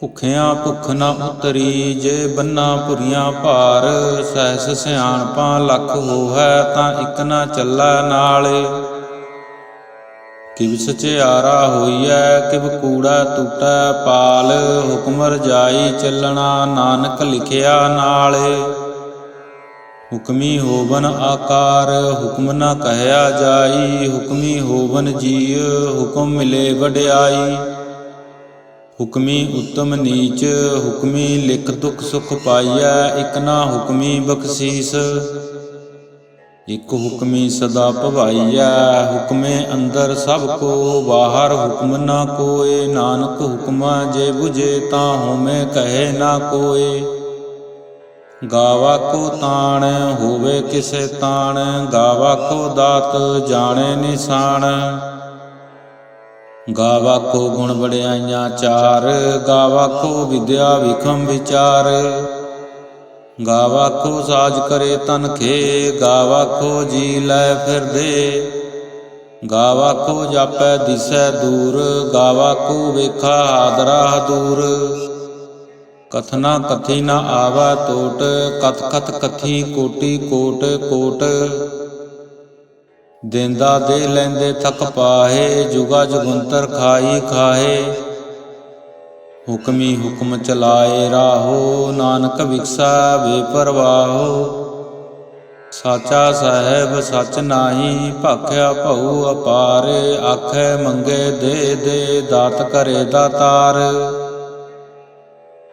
ਭੁਖਿਆਂ ਭੁਖ ਨਾ ਉਤਰੀ, ਜੇ ਬੰਨਾ ਭੁਰੀਆਂ ਭਾਰ, ਸਹਿਸ ਸਿਆਣਪਾਂ ਲਖ ਹੋਹੈ ਤਾਂ ਇਕ ਨਾ ਚੱਲੈ ਨਾਲੇ। ਕਿਵ ਸਚਿਆਰਾ ਹੋਈਐ, ਕਿਵ ਕੂੜਾ ਟੂਟੈ ਪਾਲ ਹੁਕਮ ਰਜਾਈ ਚੱਲਣਾ ਨਾਨਕ ਲਿਖਿਆ ਨਾਲੇ। ਹੁਕਮੀ ਹੋਵਨ ਆਕਾਰ, ਹੁਕਮ ਨਾ ਕਹਿਆ ਜਾਈ, ਹੁਕਮੀ ਹੋਵਨ ਜੀ ਹੁਕਮ ਮਿਲੇ ਵਡਿਆਈ। ਹੁਕਮੀ ਉਤਮ ਨੀਚ, ਹੁਕਮੀ ਲਿਖ ਦੁਖ ਸੁਖ ਪਾਈਐ, ਇਕ ਨਾ ਹੁਕਮੀ ਬਖਸ਼ੀਸ। ਇਕ ਹੁਕਮੀ ਸਦਾ ਭਵਾਈਐ, ਹੁਕਮੇ ਅੰਦਰ ਸਭ ਕੋ, ਬਾਹਰ ਹੁਕਮ ਨਾ ਕੋਏ, ਨਾਨਕ ਹੁਕਮਾ ਜੇ 부ਝੇ ਤਾਂ ਹੋਮੇ ਕਹੇ ਨਾ ਕੋਏ। ਗਾਵਾ ਕੋ ਤਾਣ, ਹੋਵੇ ਕਿਸੇ ਤਾਣ, ਗਾਵਾ ਕੋ ਦਾਤ, ਜਾਣੇ ਨਿਸ਼ਾਨ। ਗਾਵਾ ਕੋ ਗੁਣ ਵਡਿਆਈਆਂ ਚਾਰ ਗਾਵਾ ਕੋ ਵਿਦਿਆ ਵਿਖਮ ਵਿਚਾਰ। ਗਾਵਾ ਕੋ ਸਾਜ ਕਰੇ ਤਨ ਖੇ ਗਾਵਾ ਕੋ ਜੀ ਲੈ ਫਿਰਦੇ। ਗਾਵਾ ਕੋ ਜਾਪੈ ਦਿਸੈ ਦੂਰ ਗਾਵਾ ਕੋ ਵੇਖਾ ਹਾਦਰਾ ਦੂਰ ਕਥਨਾ ਕਥੀ ਨ ਆਵਾ ਟੋਟ ਕਥ ਕਥ ਕਥੀ ਕੋਟੀ ਕੋਟ ਕੋਟ। ਦੇਂਦਾ ਦੇ ਲੈਂਦੇ ਥਕ ਪਾਹੇ, ਜੁਗਾ ਜੁਗੰਤਰ ਖਾਈ ਖਾਹੇ। ਹੁਕਮੀ ਹੁਕਮ ਚਲਾਏ ਰਾਹੋ, ਨਾਨਕ ਵਿਕਸਾ ਬੇਪਰਵਾਹੋ ਸਾਚਾ ਸਾਹਿਬ ਸਚ ਨਾਹੀ, ਭਾਖਿਆ ਭਉ ਅਪਾਰੇ, ਆਖੇ ਮੰਗੇ ਦੇ ਦੇ, ਦਾਤ ਕਰੇ ਦਾਤਾਰ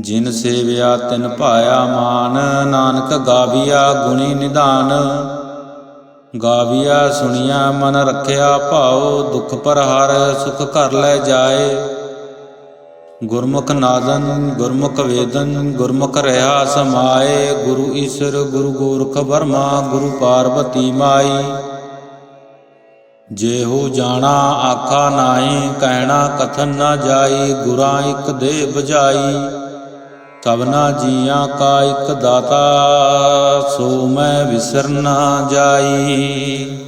ਜਿਨ ਸੇਵਿਆ ਤਿਨ ਭਾਇਆ ਮਾਨ, ਨਾਨਕ ਗਾਵੀਆ ਗੁਣੀ ਨਿਧਾਨ ਗਾਵੀਆ ਸੁਣੀਆ ਮਨ ਰੱਖਿਆ ਭਾਉ, ਦੁਖ ਪਰ ਹਰ ਸੁਖ ਘਰ ਲੈ ਜਾਏ। ਗੁਰਮੁਖ ਨਾਦਨ, ਗੁਰਮੁਖ ਵੇਦਨ, ਗੁਰਮੁਖ ਰਹਾ ਸਮਾਏ। ਗੁਰੂ ਈਸ਼ਰ, ਗੁਰੂ ਗੋਰਖ ਬਰਮਾ ਗੁਰੂ ਪਾਰਵਤੀ ਮਾਈ। ਜੇ ਹੋ ਜਾਣਾ ਆਖਾ ਨਾਹੀ, ਕਹਿਣਾ ਕਥਨ ਨਾ ਜਾਈ, ਗੁਰਾਂ ਇਕ ਦੇ ਬਜਾਈ ਕਵਨਾ ਜੀਆਂ ਕਾ ਇਕ ਦਾਤਾ ਸੋ ਮੈਂ ਵਿਸਰ ਨਾ ਜਾਈ।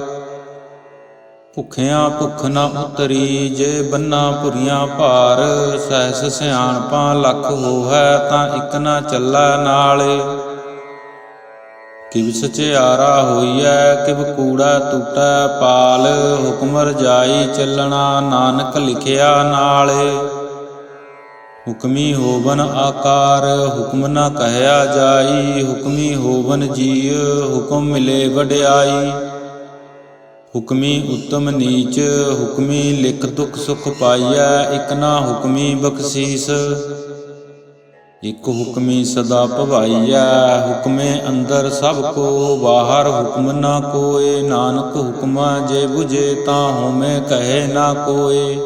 ਭੁਖਿਆਂ ਭੁਖ ਨਾ ਉਤਰੀ, ਜੇ ਬੰਨਾ ਭੁਰੀਆਂ ਭਾਰ, ਸਹਿਸ ਸਿਆਣਪਾਂ ਲਖ ਹੋਹੈ ਤਾਂ ਇਕ ਨਾ ਚੱਲੈ ਨਾਲੇ। ਕਿਵ ਸਚਿਆਰਾ ਹੋਈਐ, ਕਿਵ ਕੂੜਾ ਟੂਟੈ ਪਾਲ ਹੁਕਮ ਰਜਾਈ ਚੱਲਣਾ ਨਾਨਕ ਲਿਖਿਆ ਨਾਲੇ। ਹੁਕਮੀ ਹੋਵਨ ਆਕਾਰ, ਹੁਕਮ ਨਾ ਕਹਿਆ ਜਾਈ, ਹੁਕਮੀ ਹੋਵਨ ਜੀ ਹੁਕਮ ਮਿਲੇ ਵਡਿਆਈ। ਹੁਕਮੀ ਉਤਮ ਨੀਚ, ਹੁਕਮੀ ਲਿਖ ਦੁਖ ਸੁਖ ਪਾਈਐ, ਇਕ ਨਾ ਹੁਕਮੀ ਬਖਸ਼ੀਸ। ਇਕ ਹੁਕਮੀ ਸਦਾ ਭਵਾਈਐ, ਹੁਕਮੇ ਅੰਦਰ ਸਭ ਕੋ, ਬਾਹਰ ਹੁਕਮ ਨਾ ਕੋਏ, ਨਾਨਕ ਹੁਕਮਾ ਜੇ 부ਝੇ ਤਾਂ ਹੋਮੇ ਕਹੇ ਨਾ ਕੋਏ।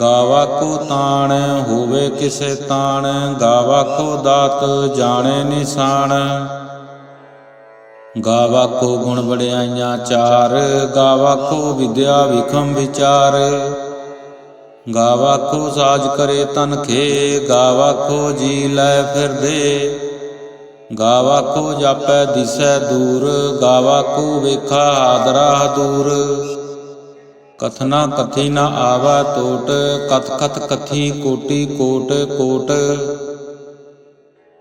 ਗਾਵਾ ਕੋ ਤਾਣ, ਹੋਵੇ ਕਿਸੇ ਤਾਣ, ਗਾਵਾ ਕੋ ਦਾਤ, ਜਾਣੇ ਨਿਸ਼ਾਨ। ਗਾਵਾ ਕੋ ਗੁਣ ਵਡਿਆਈਆਂ ਚਾਰ ਗਾਵਾ ਕੋ ਵਿਦਿਆ ਵਿਖਮ ਵਿਚਾਰ। ਗਾਵਾ ਕੋ ਸਾਜ ਕਰੇ ਤਨ ਖੇ ਗਾਵਾ ਕੋ ਜੀ ਲੈ ਫਿਰਦੇ। ਗਾਵਾ ਕੋ ਜਾਪੈ ਦਿਸੈ ਦੂਰ ਗਾਵਾ ਕੋ ਵੇਖਾ ਹਾਦਰਾ ਦੂਰ ਕਥਨਾ ਕਥੀ ਨ ਆਵਾ ਟੋਟ ਕਥ ਕਥ ਕਥੀ ਕੋਟੀ ਕੋਟ ਕੋਟ।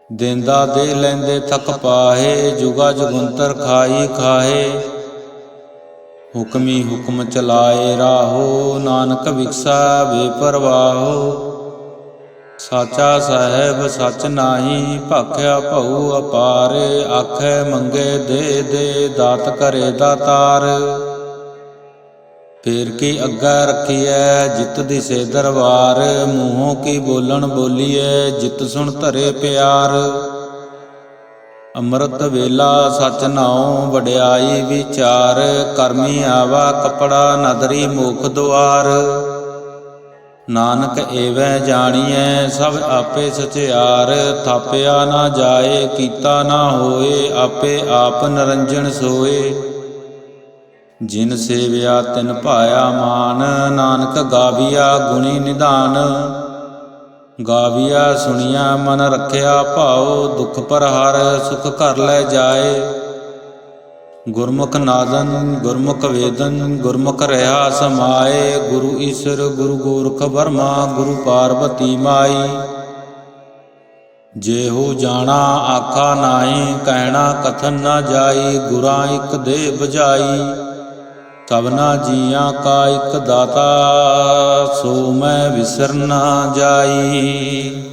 ਦਿੰਦਾ ਦੇ ਲੈਂਦੇ ਥਕ ਪਾਹੇ, ਜੁਗਾ ਜੁਗੰਤਰ ਖਾਈ ਖਾਏ ਹੁਕਮੀ ਹੁਕਮ ਚਲਾਏ ਰਾਹੋ, ਨਾਨਕ ਵਿਕਸਾ ਬੇਪਰਵਾਹੋ ਸਾਚਾ ਸਾਹਿਬ ਸਚ ਨਾਹੀ, ਭਾਖਿਆ ਭਉ ਅਪਾਰੇ, ਆਖੇ ਮੰਗੇ ਦੇ ਦੇ, ਦਾਤ ਕਰੇ ਦਾਤਾਰ ਫੇਰ ਕੀ ਅੱਗਾ ਰੱਖੀਐ? ਜਿਤ ਦਿਸੇ ਦਰਬਾਰ, ਮੂੰਹੋਂ ਕੀ ਬੋਲਣ ਬੋਲੀਐ? ਜਿਤ ਸੁਣ ਧਰੇ ਪਿਆਰ। ਅੰਮ੍ਰਿਤ ਵੇਲਾ ਸਚ ਨਾਉ, ਵਡਿਆਈ ਵਿਚਾਰ। ਕਰਮੀ ਆਵਾ ਕਪੜਾ, ਨਦਰੀ ਮੁਖ ਦੁਆਰ। ਨਾਨਕ ਏਵੈ ਜਾਣੀਐ, ਸਭ ਆਪੇ ਸਚਿਆਰ। ਥਾਪਿਆ ਨਾ ਜਾਏ, ਕੀਤਾ ਨਾ ਹੋਏ, ਆਪੇ ਆਪ ਨਰੰਜਨ ਸੋਏ। ਜਿਨ ਸੇਵਿਆ ਤਿਨ ਭਾਇਆ ਮਾਨ, ਨਾਨਕ ਗਾਵੀਆ ਗੁਣੀ ਨਿਧਾਨ ਗਾਵੀਆ ਸੁਣੀਆ ਮਨ ਰੱਖਿਆ ਭਾਉ, ਦੁਖ ਪਰ ਹਰ ਸੁਖ ਘਰ ਲੈ ਜਾਏ। ਗੁਰਮੁਖ ਨਾਦਨ, ਗੁਰਮੁਖ ਵੇਦਨ, ਗੁਰਮੁਖ ਰਹਾ ਸਮਾਏ। ਗੁਰੂ ਈਸ਼ਰ, ਗੁਰੂ ਗੋਰਖ ਬਰਮਾ ਗੁਰੂ ਪਾਰਵਤੀ ਮਾਈ। ਜਿਹੋ ਜਾਣਾ ਆਖਾ ਨਾਹੀ, ਕਹਿਣਾ ਕਥਨ ਨਾ ਜਾਈ, ਗੁਰਾਂ ਇਕ ਦੇ ਬਜਾਈ ਕਵਨਾ ਜੀਆਂ ਕਾ ਇਕ ਦਾਤਾ ਸੋ ਮੈਂ ਵਿਸਰ ਨਾ ਜਾਈ।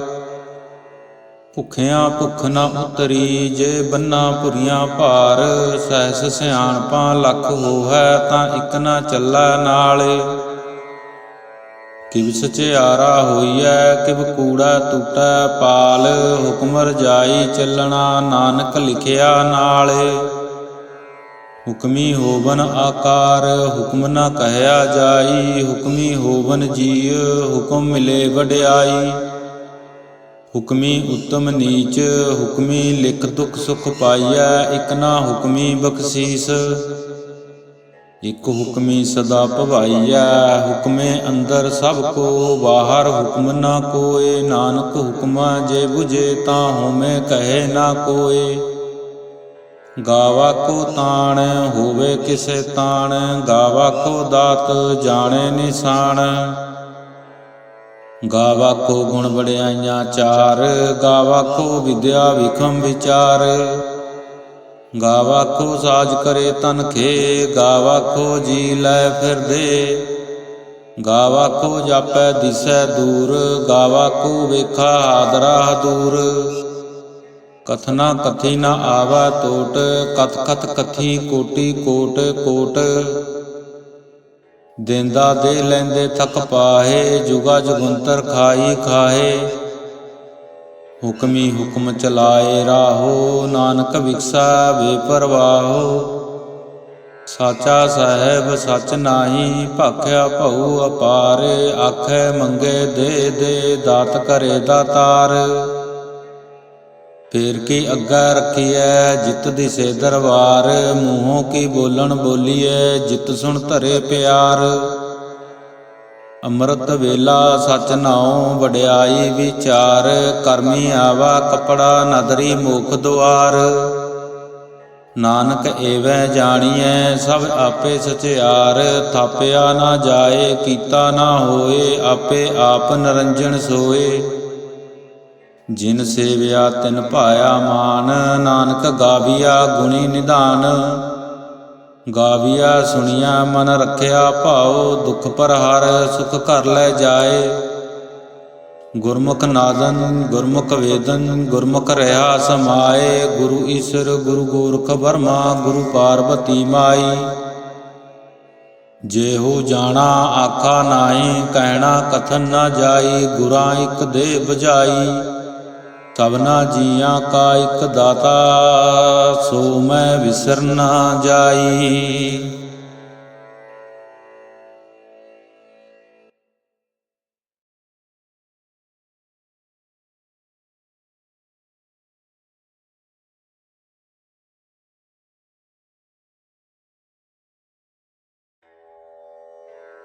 ਭੁਖਿਆਂ ਭੁਖ ਨਾ ਉਤਰੀ, ਜੇ ਬੰਨਾ ਭੁਰੀਆਂ ਭਾਰ, ਸਹਿਸ ਸਿਆਣਪਾਂ ਲੱਖ ਹੋਹੈ ਤਾਂ ਇਕ ਨਾ ਚੱਲੈ ਨਾਲੇ। ਕਿਵ ਸਚਿਆਰਾ ਹੋਈਐ, ਕਿਵ ਕੂੜਾ ਟੂਟੈ ਪਾਲ ਹੁਕਮ ਰਜਾਈ ਚੱਲਣਾ ਨਾਨਕ ਲਿਖਿਆ ਨਾਲੇ। ਹੁਕਮੀ ਹੋਵਨ ਆਕਾਰ, ਹੁਕਮ ਨਾ ਕਹਿਆ ਜਾਈ, ਹੁਕਮੀ ਹੋਵਨ ਜੀ ਹੁਕਮ ਮਿਲੇ ਵਡਿਆਈ। ਹੁਕਮੀ ਉਤਮ ਨੀਚ, ਹੁਕਮੀ ਲਿਖ ਦੁਖ ਸੁਖ ਪਾਈਆ ਇਕ ਨਾ ਹੁਕਮੀ ਬਖਸ਼ੀਸ। ਇਕ ਹੁਕਮੀ ਸਦਾ ਭਵਾਈਐ, ਹੁਕਮੇ ਅੰਦਰ ਸਭ ਕੋ, ਬਾਹਰ ਹੁਕਮ ਨਾ ਕੋਏ, ਨਾਨਕ ਹੁਕਮਾ ਜੇ 부ਝੇ ਤਾਂ ਹੋਮੇ ਕਹੇ ਨਾ ਕੋਏ। ਗਾਵਾ ਕੋ ਤਾਣ, ਹੋਵੇ ਕਿਸੇ ਤਾਣ, ਗਾਵਾ ਕੋ ਦਾਤ, ਜਾਣੇ ਨਿਸ਼ਾਨ। ਗਾਵਾ ਕੋ ਗੁਣ ਵਡਿਆਈਆਂ ਚਾਰ ਗਾਵਾ ਕੋ ਵਿਦਿਆ ਵਿਖਮ ਵਿਚਾਰ। ਗਾਵਾ ਕੋ ਸਾਜ ਕਰੇ ਤਨ ਖੇ ਗਾਵਾ ਕੋ ਜੀ ਲੈ ਫਿਰਦੇ। ਗਾਵਾ ਕੋ ਜਾਪੈ ਦਿਸੈ ਦੂਰ ਗਾਵਾ ਕੋ ਵੇਖਾ ਹਾਦਰਾ ਦੂਰ ਕਥਨਾ ਕਥੀ ਨ ਆਵਾ ਟੋਟ ਕਥ ਕਥ ਕਥੀ ਕੋਟੀ ਕੋਟ ਕੋਟ। ਦਿੰਦਾ ਦੇ ਲੈਂਦੇ ਥਕ ਪਾਹੇ, ਜੁਗਾ ਜੁਗੰਤਰ ਖਾਈ ਖਾਏ ਹੁਕਮੀ ਹੁਕਮ ਚਲਾਏ ਰਾਹੋ, ਨਾਨਕ ਵਿਕਸਾ ਬੇਪਰਵਾਹੋ ਸਾਚਾ ਸਾਹਿਬ ਸਚ ਨਾਹੀ, ਭਾਖਿਆ ਭਉ ਅਪਾਰੇ, ਆਖੇ ਮੰਗੇ ਦੇ ਦੇ, ਦਾਤ ਕਰੇ ਦਾਤਾਰ ਫੇਰ ਕੀ ਅੱਗਾ ਰੱਖੀਐ? ਜਿਤ ਦਿਸੇ ਦਰਬਾਰ, ਮੂੰਹੋਂ ਕੀ ਬੋਲਣ ਬੋਲੀਐ? ਜਿਤ ਸੁਣ ਧਰੇ ਪਿਆਰ। ਅੰਮ੍ਰਿਤ ਵੇਲਾ ਸਚ ਨਾਉ, ਵਡਿਆਈ ਵਿਚਾਰ। ਕਰਮੀ ਆਵਾ ਕਪੜਾ, ਨਦਰੀ ਮੁਖ ਦੁਆਰ। ਨਾਨਕ ਏਵੈ ਜਾਣੀਐ, ਸਭ ਆਪੇ ਸਚਿਆਰ। ਥਾਪਿਆ ਨਾ ਜਾਏ, ਕੀਤਾ ਨਾ ਹੋਏ, ਆਪੇ ਆਪ ਨਰੰਜਨ ਸੋਏ। ਜਿਨ ਸੇਵਿਆ ਤਿਨ ਭਾਇਆ ਮਾਨ, ਨਾਨਕ ਗਾਵੀਆ ਗੁਣੀ ਨਿਧਾਨ ਗਾਵੀਆ ਸੁਣੀਆ ਮਨ ਰੱਖਿਆ ਭਾਉ, ਦੁਖ ਪਰ ਹਰ ਸੁਖ ਘਰ ਲੈ ਜਾਏ। ਗੁਰਮੁਖ ਨਾਦਨ, ਗੁਰਮੁਖ ਵੇਦਨ, ਗੁਰਮੁਖ ਰਹਾ ਸਮਾਏ। ਗੁਰੂ ਈਸ਼ਰ, ਗੁਰੂ ਗੋਰਖ ਬਰਮਾ ਗੁਰੂ ਪਾਰਵਤੀ ਮਾਈ। ਜੇ ਹੋ ਜਾਣਾ ਆਖਾ ਨਾਹੀ, ਕਹਿਣਾ ਕਥਨ ਨਾ ਜਾਈ, ਗੁਰਾਂ ਇੱਕ ਦੇ ਬਜਾਈ ਤਵਨਾ ਜੀਆਂ ਕਾ ਇੱਕ ਦਾਤਾ ਸੋ ਮੈਂ ਵਿਸਰ ਨਾ ਜਾਈ।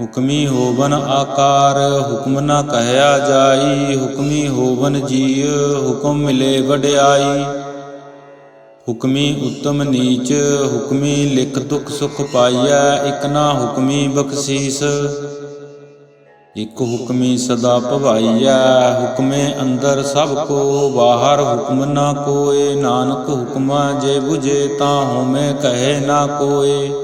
ਹੁਕਮੀ ਹੋਵਨ ਆਕਾਰ, ਹੁਕਮ ਨਾ ਕਹਿਆ ਜਾਈ, ਹੁਕਮੀ ਹੋਵਨ ਜੀਅ, ਹੁਕਮ ਮਿਲੇ ਵਡਿਆਈ। ਹੁਕਮੀ ਉਤਮ ਨੀਚ, ਹੁਕਮੀ ਲਿਖ ਦੁਖ ਸੁਖ ਪਾਈਐ, ਇਕ ਨਾ ਹੁਕਮੀ ਬਖਸ਼ੀਸ। ਇਕ ਹੁਕਮੀ ਸਦਾ ਭਵਾਈਐ, ਹੁਕਮੇ ਅੰਦਰ ਸਭ ਕੋ, ਬਾਹਰ ਹੁਕਮ ਨਾ ਕੋਏ, ਨਾਨਕ ਹੁਕਮਾ ਜੇ ਬੁਝੇ ਤਾਂ ਹੋਮੇ ਕਹੇ ਨਾ ਕੋਏ।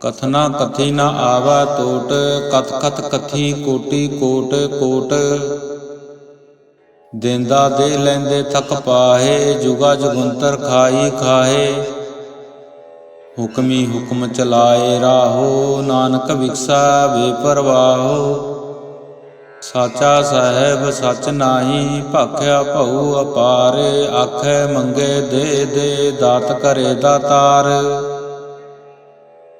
ਕਥਨਾ ਕਥੀ ਨਾ ਆਵਾ ਟੋਟ ਕਥ ਕਥ ਕਥੀ ਕੋਟੀ ਕੋਟ ਕੋਟ। ਦਿੰਦਾ ਦੇ ਲੈਂਦੇ ਥਕ ਪਾਹੇ, ਜੁਗਾ ਜੁਗੰਤਰ ਖਾਈ ਖਾਹੇ। ਹੁਕਮੀ ਹੁਕਮ ਚਲਾਏ ਰਾਹੋ, ਨਾਨਕ ਵਿਕਸਾ ਬੇਪਰਵਾਹੋ ਸਾਚਾ ਸਾਹਿਬ ਸਚ ਨਾਹੀ, ਭਾਖਿਆ ਭਉ ਅਪਾਰੇ, ਆਖੇ ਮੰਗੇ ਦੇ ਦੇ, ਦਾਤ ਕਰੇ ਦਾਤਾਰ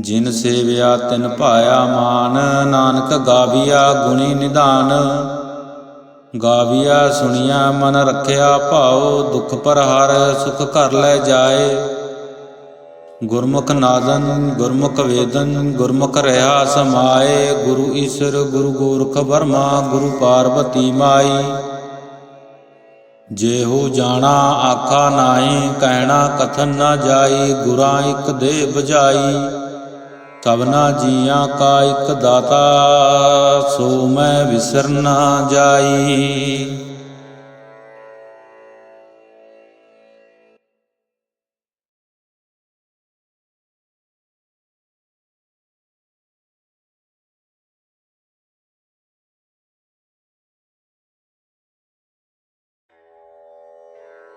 ਜਿਨ ਸੇਵਿਆ ਤਿਨ ਭਾਇਆ ਮਾਨ, ਨਾਨਕ ਗਾਵੀਆ ਗੁਣੀ ਨਿਧਾਨ ਗਾਵੀਆ ਸੁਣੀਆ ਮਨ ਰੱਖਿਆ ਭਾਉ, ਦੁਖ ਪਰ ਹਰ ਸੁਖ ਘਰ ਲੈ ਜਾਏ। ਗੁਰਮੁਖ ਨਾਦਨ, ਗੁਰਮੁਖ ਵੇਦਨ, ਗੁਰਮੁਖ ਰਹਾ ਸਮਾਏ। ਗੁਰੂ ਈਸ਼ਰ, ਗੁਰੂ ਗੋਰਖ ਬਰਮਾ ਗੁਰੂ ਪਾਰਵਤੀ ਮਾਈ। ਜੇ ਹੋ ਜਾਣਾ ਆਖਾ ਨਾਹੀ, ਕਹਿਣਾ ਕਥਨ ਨਾ ਜਾਈ, ਗੁਰਾਂ ਇੱਕ ਦੇ ਬਜਾਈ ਤਵਨਾ ਜੀਆਂ ਕਾ ਇੱਕ ਦਾਤਾ ਸੋ ਮੈਂ ਵਿਸਰ ਨਾ ਜਾਈ।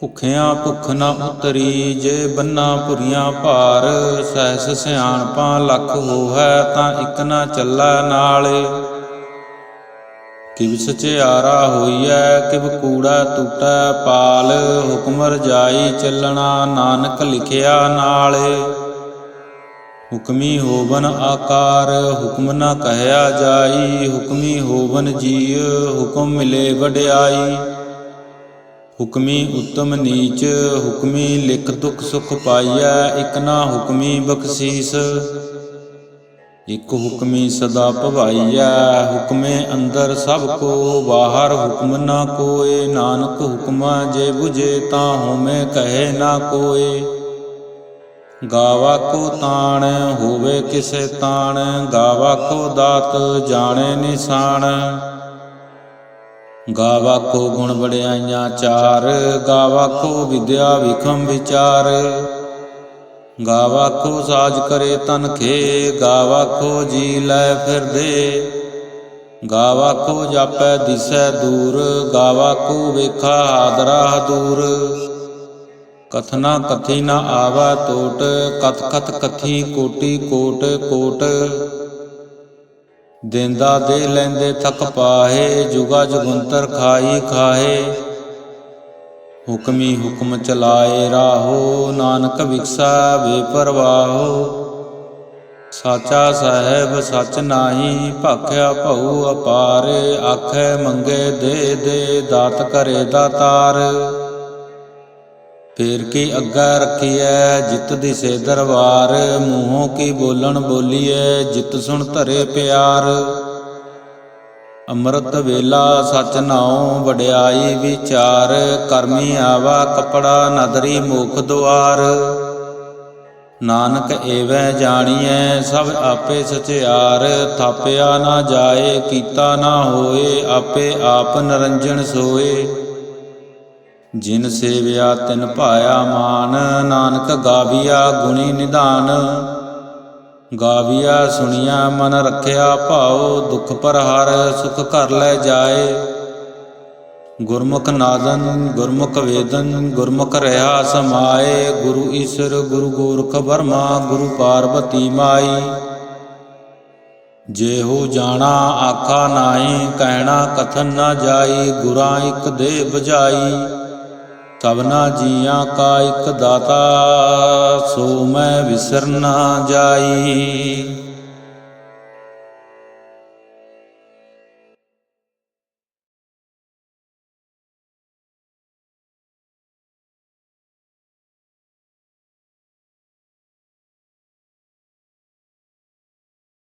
ਭੁਖਿਆਂ ਭੁਖ ਨਾ ਉਤਰੀ, ਜੇ ਬੰਨਾ ਭੁਰੀਆਂ ਭਾਰ, ਸਹਿਸ ਸਿਆਣਪਾਂ ਲੱਖ ਹੋਹੈ ਤਾਂ ਇਕ ਨਾ ਚੱਲੈ ਨਾਲੇ। ਕਿਵ ਸਚਿਆਰਾ ਹੋਈਐ, ਕਿਵ ਕੂੜਾ ਟੂਟੈ ਪਾਲ ਹੁਕਮ ਰਜਾਈ ਚੱਲਣਾ ਨਾਨਕ ਲਿਖਿਆ ਨਾਲੇ। ਹੁਕਮੀ ਹੋਵਨ ਆਕਾਰ, ਹੁਕਮ ਨਾ ਕਹਿਆ ਜਾਈ, ਹੁਕਮੀ ਹੋਵਨ ਜੀ ਹੁਕਮ ਮਿਲੇ ਵਡਿਆਈ। ਹੁਕਮੀ ਉਤਮ ਨੀਚ, ਹੁਕਮੀ ਲਿਖ ਦੁਖ ਸੁਖ ਪਾਈਐ, ਇਕ ਨਾ ਹੁਕਮੀ ਬਖਸ਼ੀਸ। ਇਕ ਹੁਕਮੀ ਸਦਾ ਭਵਾਈਐ, ਹੁਕਮੇ ਅੰਦਰ ਸਭ ਕੋ, ਬਾਹਰ ਹੁਕਮ ਨਾ ਕੋਏ, ਨਾਨਕ ਹੁਕਮਾ ਜੇ 부ਝੇ ਤਾਂ ਹੋਮੇ ਕਹੇ ਨਾ ਕੋਏ। ਗਾਵਾ ਕੋ ਤਾਣ, ਹੋਵੇ ਕਿਸੇ ਤਾਣ, ਗਾਵਾ ਕੋ ਦਾਤ, ਜਾਣੇ ਨਿਸ਼ਾਨ। ਗਾਵਾ ਕੋ ਗੁਣ ਵਡਿਆਈਆਂ ਚਾਰ ਗਾਵਾ ਕੋ ਵਿਦਿਆ ਵਿਖਮ ਵਿਚਾਰ। ਗਾਵਾ ਕੋ ਸਾਜ ਕਰੇ ਤਨ ਖੇ ਗਾਵਾ ਕੋ ਜੀ ਲੈ ਫਿਰਦੇ। ਗਾਵਾ ਕੋ ਜਾਪੈ ਦਿਸੈ ਦੂਰ ਗਾਵਾ ਕੋ ਵੇਖਾ ਹਾਦਰਾ ਦੂਰ ਕਥਨਾ ਕਥੀ ਨ ਆਵਾ ਟੋਟ ਕਥ ਕਥ ਕਥੀ ਕੋਟੀ ਕੋਟ ਕੋਟ। ਦਿੰਦਾ ਦੇ ਲੈਂਦੇ ਥਕ ਪਾਹੇ, ਜੁਗਾ ਜੁਗੰਤਰ ਖਾਈ ਖਾਹੇ। ਹੁਕਮੀ ਹੁਕਮ ਚਲਾਏ ਰਾਹੋ, ਨਾਨਕ ਵਿਕਸਾ ਬੇਪਰਵਾਹੋ ਸਾਚਾ ਸਾਹਿਬ ਸਚ ਨਾਹੀ, ਭਾਖਿਆ ਭਉ ਅਪਾਰੇ, ਆਖੇ ਮੰਗੇ ਦੇ ਦੇ, ਦਾਤ ਕਰੇ ਦਾਤਾਰ ਫੇਰ ਕੀ ਅੱਗਾ ਰੱਖੀਐ? ਜਿਤ ਦਿਸੇ ਦਰਬਾਰ, ਮੂੰਹੋਂ ਕੀ ਬੋਲਣ ਬੋਲੀਐ? ਜਿਤ ਸੁਣ ਧਰੇ ਪਿਆਰ। ਅੰਮ੍ਰਿਤ ਵੇਲਾ ਸਚ ਨਾਉ, ਵਡਿਆਈ ਵਿਚਾਰ। ਕਰਮੀ ਆਵਾ ਕਪੜਾ, ਨਦਰੀ ਮੁਖ ਦੁਆਰ। ਨਾਨਕ ਏਵੈ ਜਾਣੀਐ, ਸਭ ਆਪੇ ਸਚਿਆਰ। ਥਾਪਿਆ ਨਾ ਜਾਏ, ਕੀਤਾ ਨਾ ਹੋਏ, ਆਪੇ ਆਪ ਨਰੰਜਨ ਸੋਏ। ਜਿਨ ਸੇਵਿਆ ਤਿਨ ਭਾਇਆ ਮਾਨ, ਨਾਨਕ ਗਾਵੀਆ ਗੁਣੀ ਨਿਧਾਨ ਗਾਵੀਆ ਸੁਣੀਆ ਮਨ ਰੱਖਿਆ ਭਾਉ, ਦੁਖ ਪਰ ਹਰ ਸੁਖ ਘਰ ਲੈ ਜਾਏ। ਗੁਰਮੁਖ ਨਾਦਨ, ਗੁਰਮੁਖ ਵੇਦਨ, ਗੁਰਮੁਖ ਰਹਾ ਸਮਾਏ। ਗੁਰੂ ਈਸ਼ਰ, ਗੁਰੂ ਗੋਰਖ ਬਰਮਾ ਗੁਰੂ ਪਾਰਵਤੀ ਮਾਈ। ਜੇ ਹੋ ਜਾਣਾ ਆਖਾ ਨਾਹੀ, ਕਹਿਣਾ ਕਥਨ ਨਾ ਜਾਈ, ਗੁਰਾਂ ਇਕ ਦੇ ਬਜਾਈ ਸਭਨਾ ਜੀਆਂ ਕਾ ਇਕ ਦਾਤਾ ਸੋ ਮੈਂ ਵਿਸਰ ਨਾ ਜਾਈ।